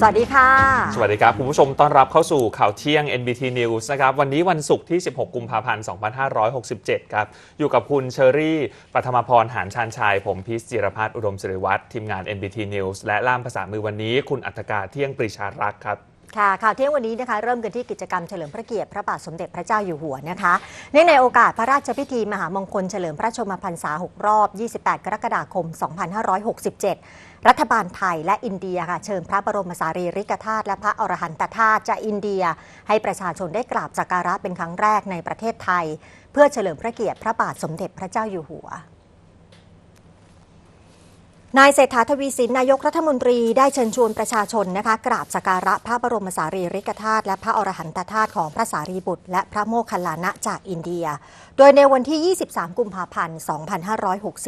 สวัสดีค่ะ สวัสดีครับ คุณผู้ชมต้อนรับเข้าสู่ข่าวเที่ยง NBT News นะครับ วันนี้วันศุกร์ที่ 16 กุมภาพันธ์ 2567 ครับ อยู่กับคุณเชอรี่ปัทมพรหานชานชัยผมพีชจิรพัฒน์อุดมศิริวัตรทีมงาน NBT News และล่ามภาษามือวันนี้ คุณอัตกาเที่ยงปรีชารักครับ ค่ะข่าวเที่ยงวันนี้นะคะเริ่มกันที่กิจกรรมเฉลิมพระเกียรติพระบาทสมเด็จพระเจ้าอยู่หัวนะคะเนื่องในโอกาสพระราชพิธีมหามงคลเฉลิมพระชนมพรรษา 6 รอบ 28 กรกฎาคม 2567 รัฐบาลไทยและอินเดียค่ะเชิญพระบรมสารีริกธาตุและพระอรหันตธาตุจากอินเดีย ให้ประชาชนได้กราบสักการะเป็นครั้งแรกในประเทศไทย เพื่อเฉลิมพระเกียรติพระบาทสมเด็จพระเจ้าอยู่หัว นายเศรษฐาทวีสินนายกรัฐมนตรีได้เชิญชวนประชาชนนะคะกราบสักการะพระบรมสารีริกธาตุและพระอรหันตธาตุของพระสารีบุตร และพระโมคคัลลานะจากอินเดีย โดยในวันที่ 23 กุมภาพันธ์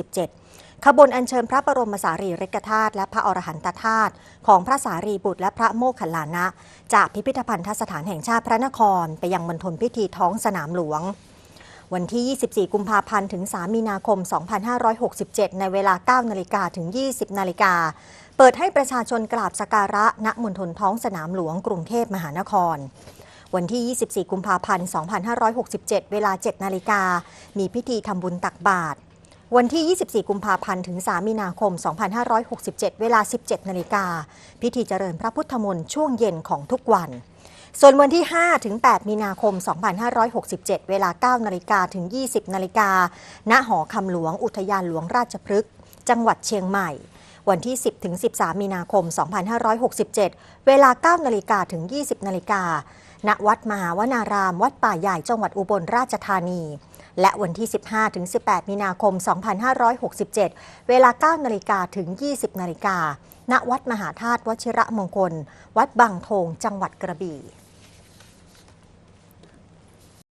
2567 ขบวนอัญเชิญพระบรมสารีริกธาตุและพระอรหันตธาตุของพระสารีบุตร และพระโมคคัลลานะ จากพิพิธภัณฑสถานแห่งชาติพระนคร ไปยังมณฑลพิธีท้องสนามหลวง วันที่ 24 กุมภาพันธ์ถึง 3 มีนาคม 2567 ในเวลา 9 นาฬิกาถึง 20 นาฬิกา เปิดให้ประชาชนกราบสักการะณมณฑลท้องสนามหลวงกรุงเทพมหานครวันที่ 24 กุมภาพันธ์ 2567 เวลา 7 นาฬิกา มีพิธีทำบุญตักบาตร วันที่ 24 กุมภาพันธ์ ถึง 3 มีนาคม 2567 เวลา 17 นาฬิกา พิธีเจริญพระพุทธมนต์ช่วงเย็นของทุกวัน ส่วนวันที่ 5 ถึง 8 มีนาคม 2567 เวลา 9 นาฬิกาถึง 20 นาฬิกา ณ หอคำหลวง อุทยานหลวงราชพฤกษ์ จังหวัดเชียงใหม่ วันที่ 10 ถึง 13 มีนาคม 2567 เวลา 9 นาฬิกาถึง 20 นาฬิกา ณ วัดมหาวนาราม วัดป่าใหญ่ จังหวัดอุบลราชธานี และวันที่ 15 ถึง 18 มีนาคม 2567 เวลา 9 นาฬิกาถึง 20 นาฬิกา ณ วัดมหาธาตุวชิระมงคล วัดบางโทง จังหวัดกระบี่